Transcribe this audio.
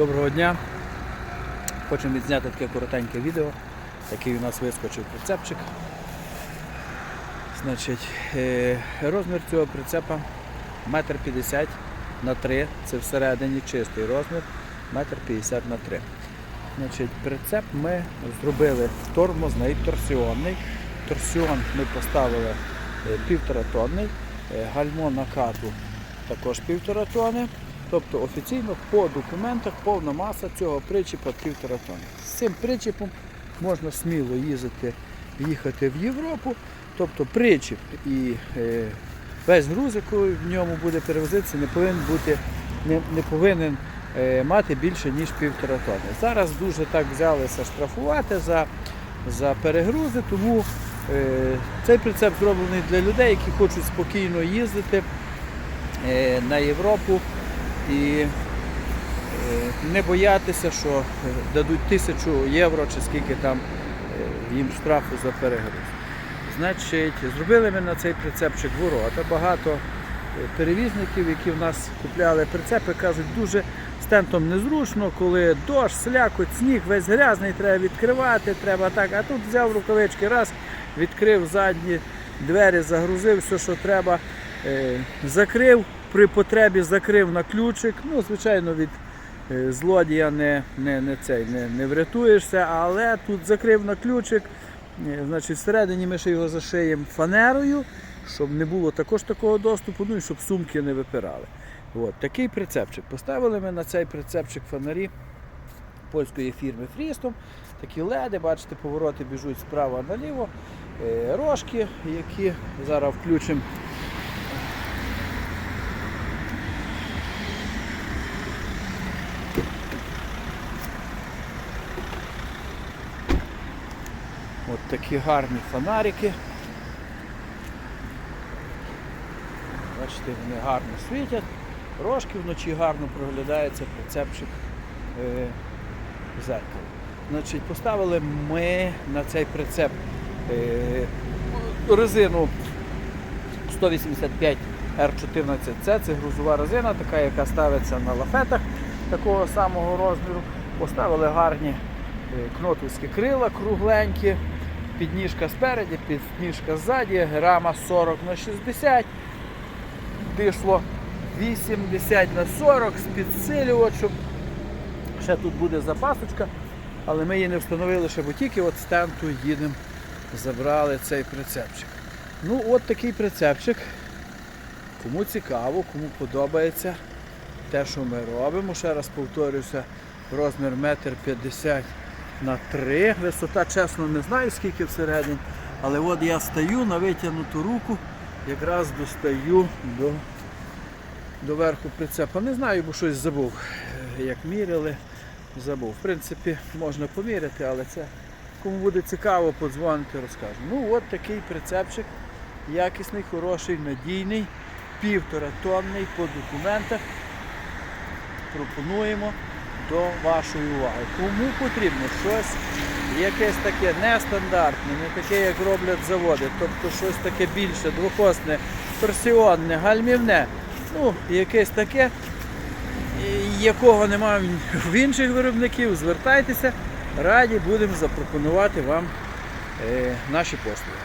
Доброго дня. Хочемо відзняти таке коротеньке відео. Такий у нас вискочив прицепчик. Значить, е, розмір цього прицепа 1,50 м на 3 Це всередині чистий розмір 1,50 м на 3 Значить, прицеп ми зробили тормозний, торсіонний. Торсіон ми поставили е, півтора тонни, е, гальмо накату також півтора тонни. Тобто офіційно по документах повна маса цього причіпа півтора тонни. З цим причіпом можна сміло їздити, їхати в Європу. Тобто причіп і е, весь груз, який в ньому буде перевозитися, не повинен бути, не, не повинен е, мати більше, ніж півтора тонни. Зараз дуже так взялися штрафувати за, за перегрузи, тому е, цей прицеп зроблений для людей, які хочуть спокійно їздити е, на Європу і е, не боятися, що дадуть тисячу євро чи скільки там е, їм штрафу за перегруз. Значить, зробили ми на цей прицепчик ворота. Багато е, перевізників, які в нас купляли прицепи, кажуть, дуже з тентом незручно, коли дощ, слякоть, сніг, весь грязний, треба відкривати, треба так. А тут взяв рукавички, раз, відкрив задні двері, загрузив все, що треба, закрив, при потребі закрив на ключик. Ну, звичайно, від е, злодія не, не, не, цей, не, не врятуєшся, але тут закрив на ключик. Е, Значить, всередині ми ще його зашиємо фанерою, щоб не було також такого доступу, ну і щоб сумки не випирали. От, такий прицепчик. Поставили ми на цей прицепчик фонарі польської фірми Фрістом. Такі леди, бачите, повороти біжуть справа наліво. Е, Рожки, які зараз включимо. От такі гарні фонарики. Бачите, вони гарно світять. Рожки вночі гарно проглядається прицепчик е, зеркало. Значить, поставили ми на цей прицеп е, резину 185 R14C. Це грузова резина, така, яка ставиться на лафетах такого самого розміру. Поставили гарні е, кнотовські крила кругленькі, підніжка спереді, підніжка ззаді, рама 40 на 60 дишло 80 на 40 з підсилювачем. Ще тут буде запасочка, але ми її не встановили ще, бо тільки от з тенту їдемо, забрали цей прицепчик. Ну, от такий прицепчик. Кому цікаво, кому подобається те, що ми робимо. Ще раз повторюся, розмір 1,50 м на 3 Висота, чесно, не знаю скільки всередині, але от я стою на витягнуту руку, якраз достаю до, до верху прицепа. Не знаю, бо щось забув, е, як міряли, забув. В принципі, можна поміряти, але це кому буде цікаво, подзвоните, розкажу. Ну от такий прицепчик, якісний, хороший, надійний, півтора тонний по документах. Пропонуємо до вашої уваги. Кому потрібно щось, якесь таке нестандартне, не таке, як роблять заводи, тобто щось таке більше, двохосне, торсіонне, гальмівне, ну, якесь таке, якого немає в інших виробників, звертайтеся, раді будемо запропонувати вам е, наші послуги.